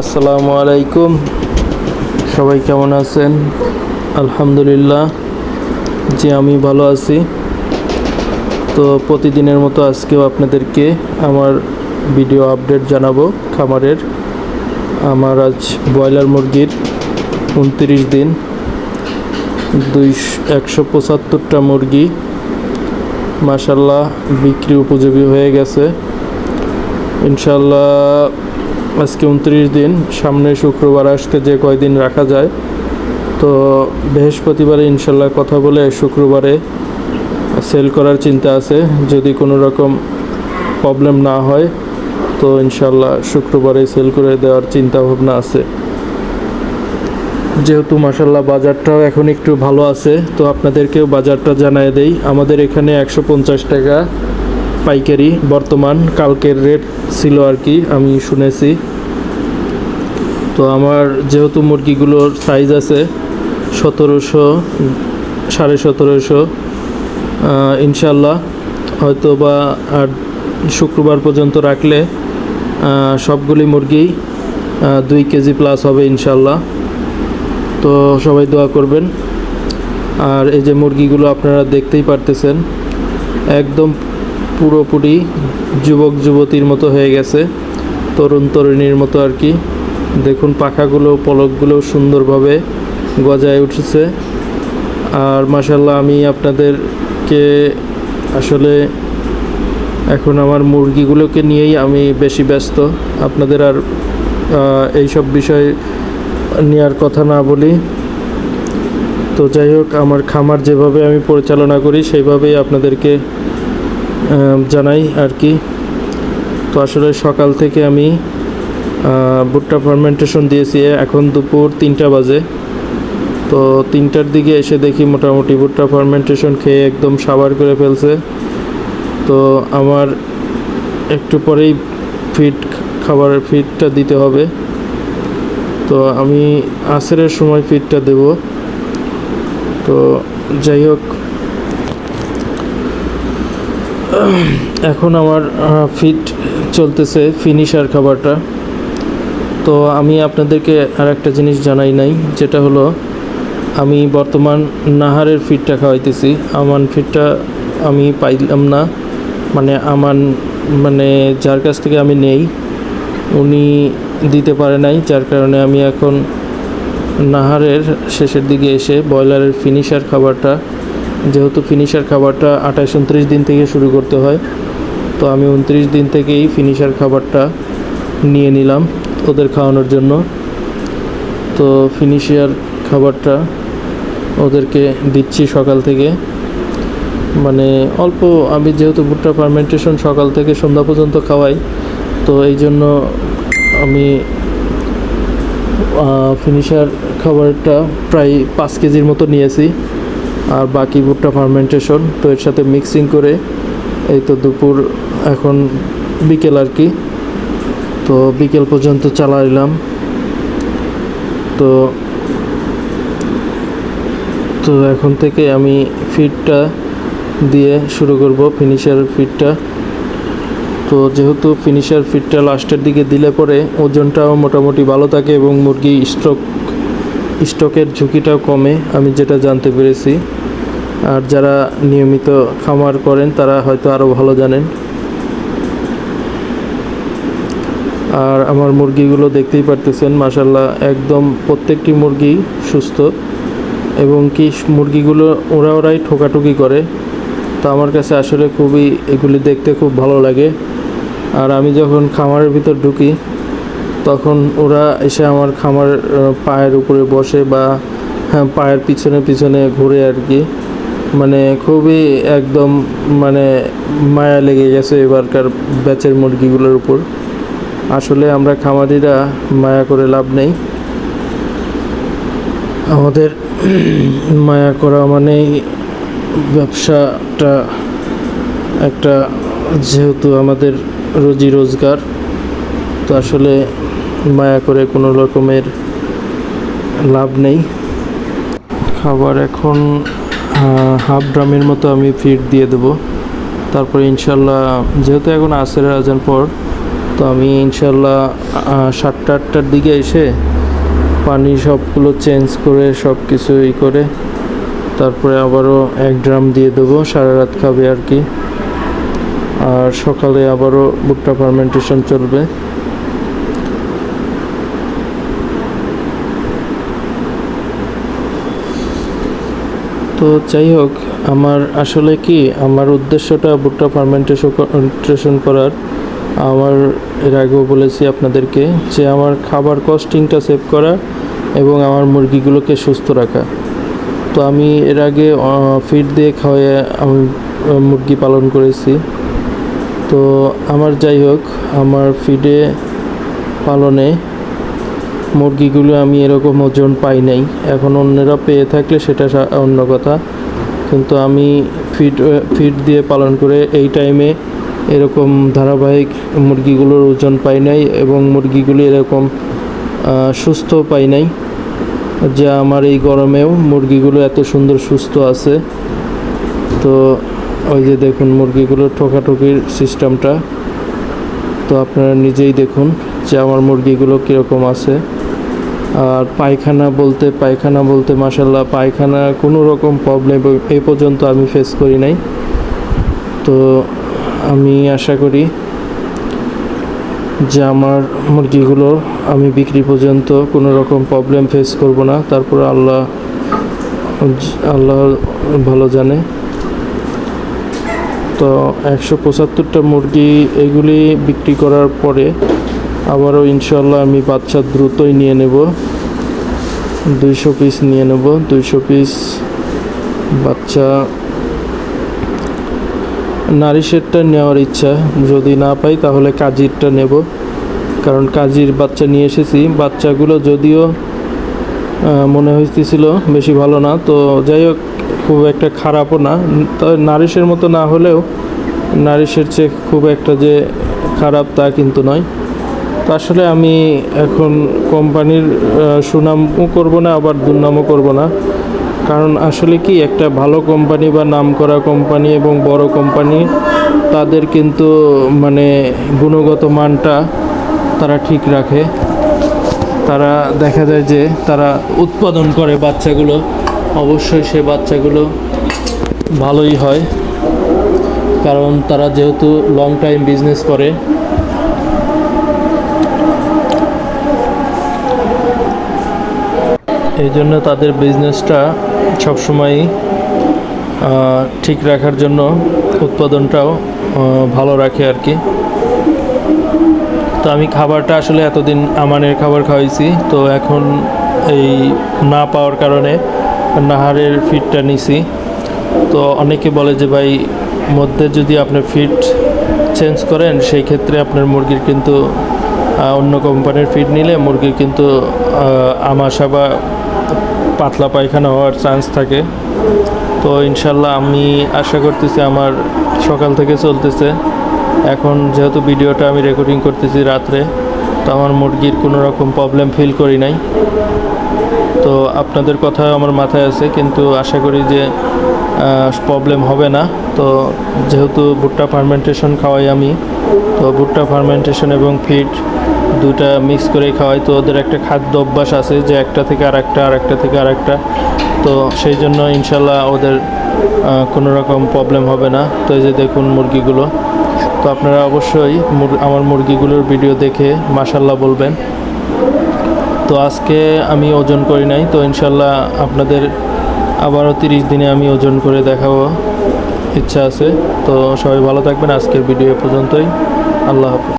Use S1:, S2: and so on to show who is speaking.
S1: আসসালামু আলাইকুম। সবাই কেমন আছেন? আলহামদুলিল্লাহ, জি, আমি ভালো আছি। তো প্রতিদিনের মতো আজকেও আপনাদেরকে আমার ভিডিও আপডেট জানাব খামারের। আমার আজ ব্রয়লার মুরগির উনত্রিশ দিন দুই একশো পঁচাত্তরটা মুরগি মাসাল্লাহ বিক্রি উপযোগী হয়ে গেছে। ইনশাল্লাহ আজকে উনত্রিশ দিন, সামনে শুক্রবার আসতে যে কয়দিন রাখা যায়। তো বৃহস্পতিবারে ইনশাল্লাহ কথা বলে শুক্রবারে সেল করার চিন্তা আছে। যদি কোনো রকম প্রবলেম না হয়, তো ইনশাল্লাহ শুক্রবারে সেল করে দেওয়ার চিন্তা ভাবনা আছে। যেহেতু মাসাল্লাহ বাজারটাও এখন একটু ভালো আছে, তো আপনাদেরকেও বাজারটা জানাই দেই। আমাদের এখানে একশো পঞ্চাশ টাকা পাইকারি, বর্তমান, কালকের রেট ছিল আর কি, আমি শুনেছি। তো আমার যেহেতু মুরগিগুলোর সাইজ আছে সতেরোশো, সাড়ে সতেরোশো ইনশাল্লাহ হয়তো বা আর শুক্রবার পর্যন্ত রাখলে সবগুলি মুরগি দুই কেজি প্লাস হবে ইনশাল্লাহ। তো সবাই দোয়া করবেন। আর এই যে মুরগিগুলো আপনারা দেখতেই পারতেছেন, একদম পুরোপুরি যুবক যুবতীর মতো হয়ে গেছে তরুণ তরুণীর মতো আর কি। দেখুন, পাখাগুলো, পলকগুলো সুন্দরভাবে গজায় উঠেছে। আর মাসাল্লাহ আমি আপনাদেরকে আসলে এখন আমার মুরগিগুলোকে নিয়েই আমি বেশি ব্যস্ত। আপনাদের আর এইসব বিষয় নেওয়ার কথা না বলি। তো যাই হোক, আমার খামার যেভাবে আমি পরিচালনা করি, সেইভাবেই আপনাদেরকে জানাই আর কি। তো আসলে সকাল থেকে আমি ভুট্টা ফার্মেন্টেশন দিয়েছি। এখন দুপুর তিনটা বাজে। তো তিনটার দিকে এসে দেখি মোটামুটি ভুট্টা ফার্মেন্টেশন খেয়ে একদম সাবার করে ফেলছে। তো আমার একটু পরেই ফিড খাবারের ফিডটা দিতে হবে। তো আমি আসরের সময় ফিডটা দেব। তো যাই হোক। এখন আমার ফিট চলতেছে ফিনিশার খাবারটা। তো আমি আপনাদেরকে আর একটা জিনিস জানাই নাই, যেটা হলো আমি বর্তমান নাহারের ফিটটা খাওয়াইতেছি। আমান ফিটটা আমি পাইলাম না। মানে আমান মানে যার কাছ থেকে আমি নেই, উনি দিতে পারে নাই, যার কারণে আমি এখন নাহারের শেষের দিকে এসে ব্রয়লারের ফিনিশার খাবারটা, যেহেতু ফিনিশার খাবারটা আঠাশ উনত্রিশ দিন থেকে শুরু করতে হয়, তো আমি উনত্রিশ দিন থেকেই ফিনিশার খাবারটা নিয়ে নিলাম। ওদের খাওয়ানোর জন্য। তো ফিনিশিয়ার খাবারটা ওদেরকে দিচ্ছি সকাল থেকে। মানে অল্প, আমি যেহেতু ভুট্টা ফার্মেন্টেশন সকাল থেকে সন্ধ্যা পর্যন্ত খাওয়াই, তো এই জন্য আমি ফিনিশার খাবারটা প্রায় পাঁচ কেজির মতো নিয়েছি। আর বাকি ভুট্টা ফার্মেন্টেশন তো এর সাথে মিক্সিং করে, এই তো দুপুর এখন বিকেল আর কি। তো বিকেল পর্যন্ত চালাইলাম। তো তো এখন থেকে আমি ফিডটা দিয়ে শুরু করব ফিনিশার ফিডটা তো যেহেতু ফিনিশার ফিডটা লাস্টের দিকে দিলে পরে ওজনটাও মোটামুটি ভালো থাকে এবং মুরগি স্টক স্টকের ঝুঁকিটাও কমে, আমি যেটা জানতে পেরেছি। আর যারা নিয়মিত খামার করেন, তারা হয়তো আরও ভালো জানেন। আর আমার মুরগিগুলো দেখতেই পারতেছেন মাসাল্লাহ একদম প্রত্যেকটি মুরগি সুস্থ এবং কি মুরগিগুলো ওরা ওরাই ঠোকাঠুকি করে। তো আমার কাছে আসলে খুবই এগুলি দেখতে খুব ভালো লাগে। আর আমি যখন খামারের ভিতর ঢুকি, তখন ওরা এসে আমার খামার পায়ের উপরে বসে বা হ্যাঁ পায়ের পিছনে পিছনে ঘুরে আর কি। মানে খুবই একদম মানে মায়া লেগে গেছে এবারকার ব্যাচের মুরগিগুলোর উপর। আসলে আমরা খামারিরা মায়া করে লাভ নেই। আমাদের মায়া করা মানেই ব্যবসাটা একটা যেহেতু আমাদের রুজি রোজগার, তো আসলে মায়া করে কোনো রকমের লাভ নেই। খাবার এখন হাফ ড্রামের মতো আমি ফিড দিয়ে দেবো। তারপরে ইনশাল্লাহ, যেহেতু এখন আসরের আজান পর তো আমি ইনশাল্লাহ সাতটা আটটার দিকে এসে পানি সবগুলো চেঞ্জ করে সব কিছু ই করে তারপরে আবারও এক ড্রাম দিয়ে দেবো, সারা রাত খাবে আর কি। আর সকালে আবারও ভুট্টা ফার্মেন্টেশন চলবে। তো যাই হোক, আমার আসলে কি, আমার উদ্দেশ্যটা ভুট্টা ফার্মেন্টেশন করার আমার এর আগেও বলেছি আপনাদেরকে যে আমার খাবার কস্টিংটা সেভ করা এবং আমার মুরগিগুলোকে সুস্থ রাখা। তো আমি এর আগে ফিড দিয়ে খাওয়াই আমি মুরগি পালন করেছি। তো আমার যাই হোক, আমার ফিডে পালনে মুরগিগুলো আমি এরকম ওজন পাই নাই। এখন অন্যরা পেয়ে থাকলে সেটা অন্য কথা। কিন্তু আমি ফিড ফিড দিয়ে পালন করে এই টাইমে এরকম ধারাবাহিক মুরগিগুলোর ওজন পাই নাই এবং মুরগিগুলি এরকম সুস্থ পাই নাই। যে আমার এই গরমেও মুরগিগুলো এত সুন্দর সুস্থ আছে। তো ওই যে দেখুন মুরগিগুলোর ঠোকাঠুকির সিস্টেমটা। তো আপনারা নিজেই দেখুন যে আমার মুরগিগুলো কীরকম আছে। আর পায়খানা বলতে পায়খানা বলতে মাসাল্লাহ পায়খানা কোনো রকম প্রবলেম এ পর্যন্ত আমি ফেস করি নাই। তো আমি আশা করি যে আমার মুরগিগুলো আমি বিক্রি পর্যন্ত কোনো রকম প্রবলেম ফেস করব না। তারপর আল্লাহ আল্লাহ ভালো জানে। তো একশো পঁচাত্তরটা মুরগি এগুলি বিক্রি করার পরে আবারও ইনশাল্লাহ আমি বাচ্চা দ্রুতই নিয়ে নেব। দুইশো পিস নিয়ে নেব। দুইশো পিস বাচ্চা নারিশেরটা নেওয়ার ইচ্ছা। যদি না পাই, তাহলে কাজিরটা নেব। কারণ কাজির বাচ্চা নিয়ে এসেছি। বাচ্চাগুলো যদিও মনে হইতেছিল বেশি ভালো না। তো যাই হোক, খুব একটা খারাপও না। তবে নারিশের মতো না হলেও নারিশের চেয়ে খুব একটা যে খারাপ তা কিন্তু নয়। তো আসলে আমি এখন কোম্পানির সুনামও করব না, আবার দুর্নামও করব না। কারণ আসলে কি, একটা ভালো কোম্পানি বা নামকরা কোম্পানি এবং বড় কোম্পানি তাদের কিন্তু মানে গুণগত মানটা তারা ঠিক রাখে। তারা দেখা যায় যে, তারা উৎপাদন করে বাচ্চাগুলো। অবশ্যই সে বাচ্চাগুলো ভালোই হয়। কারণ তারা যেহেতু লং টাইম বিজনেস করে এই জন্য তাদের বিজনেসটা সবসময়ই ঠিক রাখার জন্য উৎপাদনটাও ভালো রাখে আর কি। তো আমি খাবারটা আসলে এতদিন আমানের খাবার খাওয়াইছি, তো এখন এই না পাওয়ার কারণে নাহারের ফিডটা নিছি। তো অনেকে বলে যে, ভাই, মধ্যে যদি আপনি ফিড চেঞ্জ করেন, সেই ক্ষেত্রে আপনার মুরগির কিন্তু অন্য কোম্পানির ফিড নিলে মুরগির কিন্তু আমাশা বা পাতলা পায়খানা হওয়ার চান্স থাকে। তো ইনশাল্লাহ আমি আশা করতেছি আমার সকাল থেকে চলতেছে। এখন যেহেতু ভিডিওটা আমি রেকর্ডিং করতেছি রাত্রে, তো আমার মুরগির কোনো রকম প্রবলেম ফিল করি নাই। তো আপনাদের কথা আমার মাথায় আছে, কিন্তু আশা করি যে প্রবলেম হবে না। তো যেহেতু ভুট্টা ফার্মেন্টেশন খাওয়াই আমি, তো ভুট্টা ফার্মেন্টেশন এবং ফিড দুটা মিক্স করে খাওয়াই। তো ওদের একটা খাদ্য অভ্যাস আছে যে একটা থেকে আর একটা আর একটা থেকে আর একটা তো সেই জন্য ইনশাল্লাহ ওদের কোনো রকম প্রবলেম হবে না। তো এই যে দেখুন মুরগিগুলো। তো আপনারা অবশ্যই আমার মুরগিগুলোর ভিডিও দেখে মাসাল্লাহ বলবেন। তো আজকে আমি ওজন করি নাই। তো ইনশাল্লাহ আপনাদের আবারও তিরিশ দিনে আমি ওজন করে দেখাবো। ইচ্ছা আছে। তো সবাই ভালো থাকবেন। আজকের ভিডিও পর্যন্তই। আল্লাহ হাফিজ।